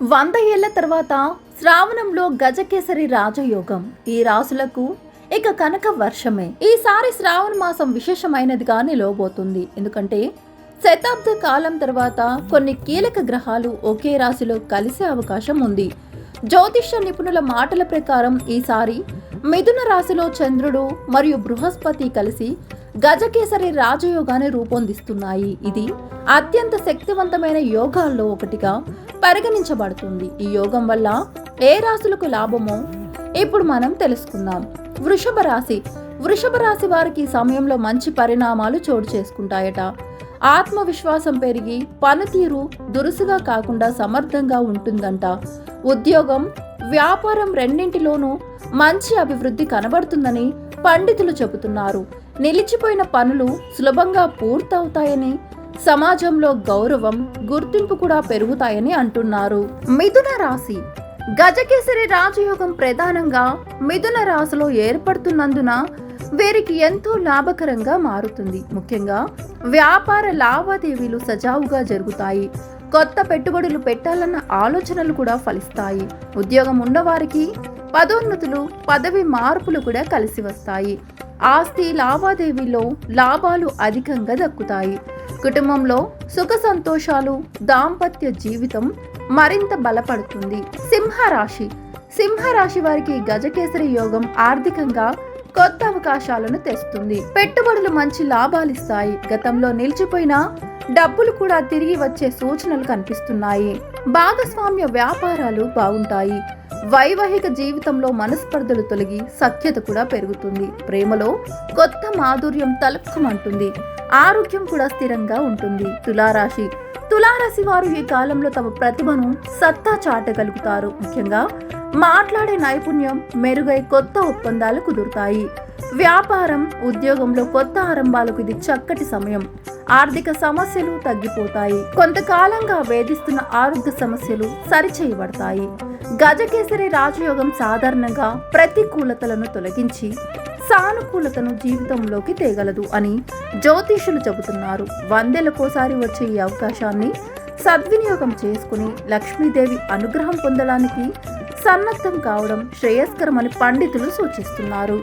వంద ఏళ్ళ తర్వాత శ్రావణంలో గజకేసరి రాజయోగం. ఈ రాసులకు ఇక కనక వర్షమే. ఈసారి శ్రావణ మాసం విశేషమైనదిగా నిలవబోతుంది. ఎందుకంటే శతాబ్ద కాలం తర్వాత కొన్ని కీలక గ్రహాలు ఒకే రాశిలో కలిసే అవకాశం ఉంది. జ్యోతిష్య నిపుణుల మాటల ప్రకారం ఈసారి మిథున రాశిలో చంద్రుడు మరియు బృహస్పతి కలిసి గజకేసరి రాజయోగాన్ని రూపొందిస్తున్నాయి. ఇది అత్యంత శక్తివంతమైన యోగాల్లో ఒకటిగా పరిగణించబడుతుంది. ఈ యోగం వల్ల ఏ రాశులకు లాభమో ఇప్పుడు మనం తెలుసుకుందాం. వృషభ రాశి. వృషభ రాశి వారికి ఈ సమయంలో మంచి పరిణామాలు చోటు చేసుకుంటాయట. ఆత్మవిశ్వాసం పెరిగి పనితీరు దురుసుగా కాకుండా సమర్థంగా ఉంటుందంట. ఉద్యోగం వ్యాపారం రెండింటిలోనూ మంచి అభివృద్ధి కనబడుతుందని పండితులు చెబుతున్నారు. నిలిచిపోయిన పనులు సులభంగా పూర్తవుతాయని సమాజంలో గౌరవం గుర్తింపు కూడా పెరుగుతాయని అంటున్నారు. మిథున రాశి. గజకేసరి రాజయోగం ప్రధానంగా మిథున రాశిలో ఏర్పడుతున్నందున వీరికి ఎంతో లాభకరంగా మారుతుంది. ముఖ్యంగా వ్యాపార లావాదేవీలు సజావుగా జరుగుతాయి. కొత్త పెట్టుబడులు పెట్టాలన్న ఆలోచనలు కూడా ఫలిస్తాయి. ఉద్యోగం ఉన్నవారికి పదోన్నతులు పదవి మార్పులు కూడా కలిసి వస్తాయి. ఆస్తి లావాదేవీలో లాభాలు అధికంగా దక్కుతాయి. కుటుంబంలో సుఖ సంతోషాలు దాంపత్య జీవితం మరింత బలపడుతుంది. సింహరాశి. సింహరాశి వారికి గజకేసరి యోగం ఆర్థికంగా కొత్త అవకాశాలను తెస్తుంది. పెట్టుబడులు మంచి లాభాలిస్తాయి గతంలో నిలిచిపోయిన డబ్బులు కూడా తిరిగి వచ్చే సూచనలు కనిపిస్తున్నాయి. భాగస్వామ్య వ్యాపారాలు బాగుంటాయి. వైవాహిక జీవితంలో మనస్పర్ధలు తొలగి సఖ్యత కూడా పెరుగుతుంది. ప్రేమలో కొత్త మాధుర్యం తలుపుకమంటుంది. ఆరోగ్యం కూడా స్థిరంగా ఉంటుంది. తులారాశి. తులారాశి వారు ఈ కాలంలో తమ ప్రతిభను సత్తా చాటగలుగుతారు. ముఖ్యంగా మాట్లాడే నైపుణ్యం మెరుగై కొత్త ఒప్పందాలు కుదురుతాయి. వ్యాపారం ఉద్యోగంలో కొత్త ఆరంభాలకు ఇది చక్కటి సమయం. ఆర్థిక సమస్యలు తగ్గిపోతాయి. కొంతకాలంగా వేధిస్తున్న ఆరోగ్య సమస్యలు సరిచేయబడతాయి. గజకేసరి రాజయోగం సాధారణంగా ప్రతికూలతలను తొలగించి సానుకూలతను జీవితంలోకి తేగలదు అని జ్యోతిషులు చెబుతున్నారు. వందెలకోసారి వచ్చే ఈ అవకాశాన్ని సద్వినియోగం చేసుకుని లక్ష్మీదేవి అనుగ్రహం పొందడానికి సన్నద్ధం కావడం శ్రేయస్కరమని పండితులు సూచిస్తున్నారు.